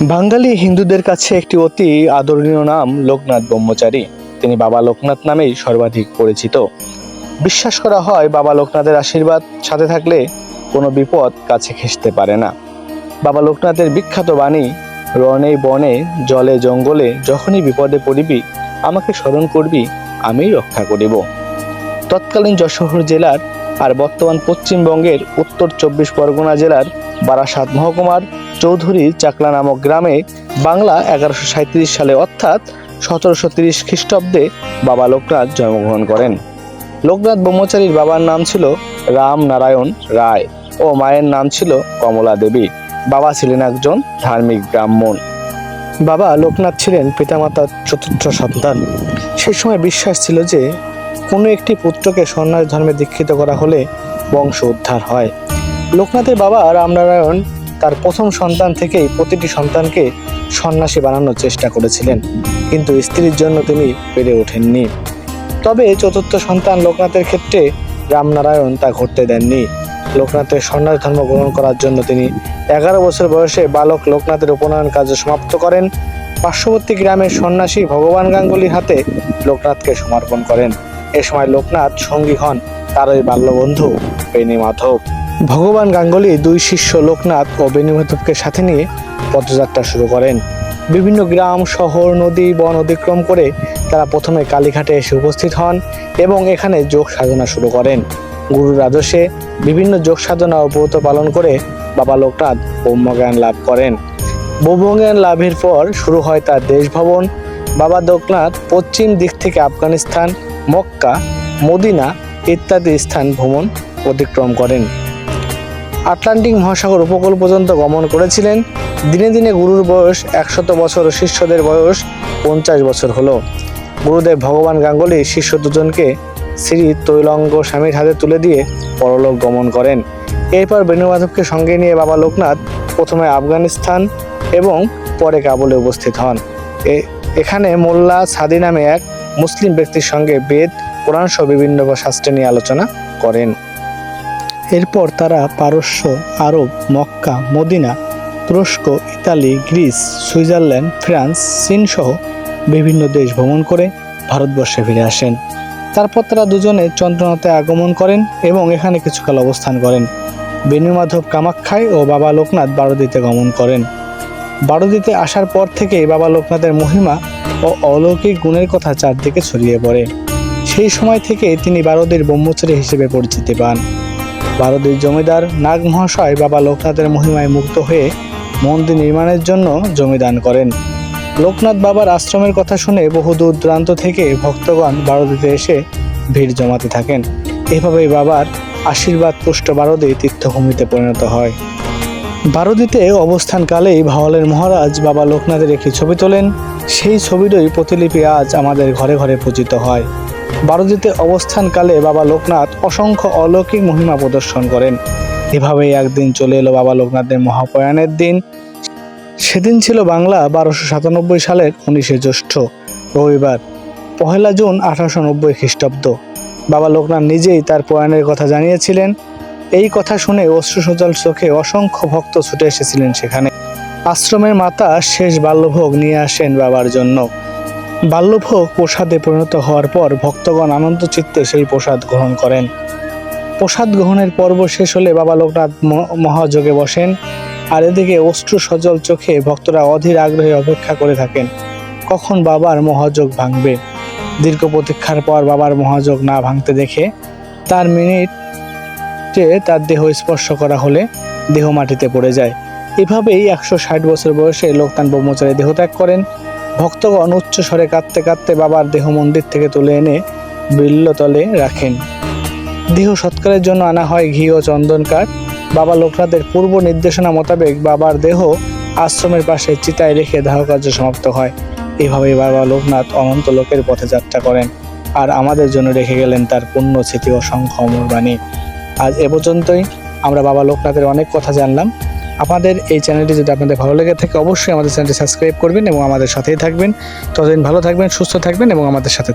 বাঙালি হিন্দুদের কাছে একটি অতি আদরণীয় নাম লোকনাথ ব্রহ্মচারী। তিনি বাবা লোকনাথ নামেই সর্বাধিক পরিচিত। বিশ্বাস করা হয় বাবা লোকনাথের আশীর্বাদ সাথে থাকলে কোনো বিপদ কাছে খেসতে পারে না। বাবা লোকনাথের বিখ্যাত বাণী, রণে বনে, জলে জঙ্গলে যখনই বিপদে পড়িবি, আমাকে স্মরণ করবি আমি রক্ষা করিব। তৎকালীন যশোর জেলার আর বর্তমান পশ্চিমবঙ্গের উত্তর চব্বিশ পরগনা জেলার বারাসাত মহকুমার চৌধুরী চাকলা নামক গ্রামে বাংলা এগারোশো সালে অর্থাৎ সতেরোশো তিরিশ খ্রিস্টাব্দে বাবা লোকনাথ জন্মগ্রহণ করেন। লোকনাথ ব্রহ্মচারীর বাবার নাম ছিল রাম নারায়ণ রায় ও মায়ের নাম ছিল কমলা দেবী। বাবা ছিলেন একজন ধার্মিক ব্রাহ্মণ। বাবা লোকনাথ ছিলেন পিতামাতার চতুর্থ সন্তান। সেই সময় বিশ্বাস ছিল যে কোনো একটি পুত্রকে সন্ন্যাস ধর্মে দীক্ষিত করা হলে বংশ উদ্ধার হয়। লোকনাথের বাবা রামনারায়ণ তার প্রথম সন্তান থেকেই প্রতিটি সন্তানকে সন্ন্যাসী বানানোর চেষ্টা করেছিলেন। কিন্তু স্ত্রীর জন্য তিনি পেরে ওঠেননি। তবে চতুর্থ সন্তান লোকনাথের ক্ষেত্রে রামনারায়ণ তা ঘটতে দেননি। লোকনাথের সন্ন্যাস ধর্ম গ্রহণ করার জন্য তিনি এগারো বছর বয়সে বালক লোকনাথের উপনয়ন কার্য সমাপ্ত করেন। পার্শ্ববর্তী গ্রামের সন্ন্যাসী ভগবান গাঙ্গুলির হাতে লোকনাথকে সমর্পণ করেন। এ সময় লোকনাথ সঙ্গী হন তার ওই বাল্যবন্ধু বেণী মাধব ভগবান গাঙ্গুলি দুই শিষ্য লোকনাথ ও বেণীমাধবকে সাথে নিয়ে পদযাত্রা শুরু করেন। বিভিন্ন গ্রাম, শহর, নদী, বন অতিক্রম করে তারা প্রথমে কালীঘাটে এসে উপস্থিত হন এবং এখানে যোগ সাধনা শুরু করেন। গুরুর আদর্শে বিভিন্ন যোগ সাধনা ও পালন করে বাবা লোকনাথ ব্রহ্মজ্ঞান লাভ করেন। ব্রহ্মজ্ঞান লাভের পর শুরু হয় তার দেশ বাবা লোকনাথ পশ্চিম দিক থেকে আফগানিস্তান, মক্কা, মদিনা ইত্যাদি স্থান ভ্রমণ অতিক্রম করেন। আটলান্টিক মহাসাগর উপকূল পর্যন্ত গমন করেছিলেন। দিনে দিনে গুরুর বয়স একশত বছর, শিষ্যদের বয়স পঞ্চাশ বছর হলো। গুরুদেব ভগবান গাঙ্গুলি শিষ্য দুজনকে শ্রী তৈলঙ্গ স্বামীর হাতে তুলে দিয়ে পরলোক গমন করেন। এরপর বেণুমাধবকে সঙ্গে নিয়ে বাবা লোকনাথ প্রথমে আফগানিস্তান এবং পরে কাবুলে উপস্থিত হন। এখানে মোল্লা সাদি নামে এক মুসলিম ব্যক্তির সঙ্গে বেদ, কোরআন সহ বিভিন্ন শাস্ত্রে নিয়ে আলোচনা করেন। এরপর তারা পারস্য, আরব, মক্কা, মদিনা, তুরস্ক, ইতালি, গ্রিস, সুইজারল্যান্ড, ফ্রান্স চীন সহ বিভিন্ন দেশ ভ্রমণ করে ভারতবর্ষে ফিরে আসেন। তারপর তারা দুজনে চন্দ্রনাথে আগমন করেন এবং এখানে কিছুকাল অবস্থান করেন। বেণুমাধব কামাখ্যায় ও বাবা লোকনাথ বারোদিতে গমন করেন। বারোদিতে আসার পর থেকেই বাবা লোকনাথের মহিমা ও অলৌকিক গুণের কথা চারদিকে ছড়িয়ে পড়ে। সেই সময় থেকে তিনি বারোদির ব্রহ্মচারী হিসেবে পরিচিতি পান। ভারতের জমিদার নাগ মহাশয় বাবা লোকনাথের মহিমায় মুক্ত হয়ে মন্দির নির্মাণের জন্য জমি দান করেন। লোকনাথ বাবার আশ্রমের কথা শুনে বহু দূর দূরান্ত থেকে ভক্তগণ বারোদিতে এসে ভিড় জমাতে থাকেন। এভাবেই বাবার আশীর্বাদ পুষ্ট বারদে তীর্থভূমিতে পরিণত হয়। বারোদিতে অবস্থানকালেই ভাওয়ালের মহারাজ বাবা লোকনাথের একটি ছবি তোলেন। সেই ছবিরই প্রতিলিপি আজ আমাদের ঘরে ঘরে পূজিত হয়। বারোদিতে অবস্থানকালে বাবা লোকনাথ অসংখ্য অলৌকিক মহিমা প্রদর্শন করেন। এভাবেই একদিন চলে এলো বাবা লোকনাথের মহাপ্রয়াণের দিন। সেদিন ছিল বাংলা বারোশো সাতানব্বই সালের উনিশে জ্যৈষ্ঠ, রবিবার, পহেলা জুন আঠারোশো নব্বই খ্রিস্টাব্দ। বাবা লোকনাথ নিজেই তার প্রয়াণের কথা জানিয়েছিলেন। এই কথা শুনে অশ্রুসজল চোখে অসংখ্য ভক্ত ছুটে এসেছিলেন সেখানে। আশ্রমের মাতা শেষ বাল্যভোগ নিয়ে আসেন বাবার জন্য। বাল্যভোগ প্রসাদে পরিণত হওয়ার পর ভক্তগণ আনন্দ চিত্তে সেই প্রসাদ গ্রহণ করেন। প্রসাদ গ্রহণের পর্ব শেষ হলে বাবা লোকনাথ মহাযোগে বসেন আর এদিকে অশ্রু সজল চোখে ভক্তরা অধীর আগ্রহে অপেক্ষা করে থাকেন। কখন বাবার মহাযোগ ভাঙবে? দীর্ঘ প্রতীক্ষার পর বাবার মহাযোগ না ভাঙতে দেখে তার মিনিটে তার দেহ স্পর্শ করা হলে দেহ মাটিতে পড়ে যায়। এভাবেই একশো ষাট বছর বয়সে লোকনাথ ব্রহ্মচারী দেহত্যাগ করেন। ভক্তগণ উচ্চ স্বরে কাঁদতে কাঁদতে বাবার দেহ মন্দির থেকে তুলে এনে বিল্লতলে রাখেন। দেহ সৎকারের জন্য আনা হয় ঘি ও চন্দন কাঠ। বাবা লোকনাথের পূর্ব নির্দেশনা মোতাবেক বাবার দেহ আশ্রমের পাশে চিতায় রেখে দাহ কার্য সমাপ্ত হয়। এভাবে বাবা লোকনাথ অনন্ত লোকের পথে যাত্রা করেন আর আমাদের জন্য রেখে গেলেন তার পুণ্য, স্মৃতি অসংখ্য অমর বাণী। আজ এ পর্যন্তই। আমরা বাবা লোকনাথের অনেক কথা জানলাম। আপনাদের এই চ্যানেলটি যদি আপনাদের ভালো লেগে থাকে, অবশ্যই আমাদের চ্যানেলটি সাবস্ক্রাইব করবেন এবং আমাদের সাথেই থাকবেন। ততদিন ভালো থাকবেন, সুস্থ থাকবেন এবং আমাদের সাথে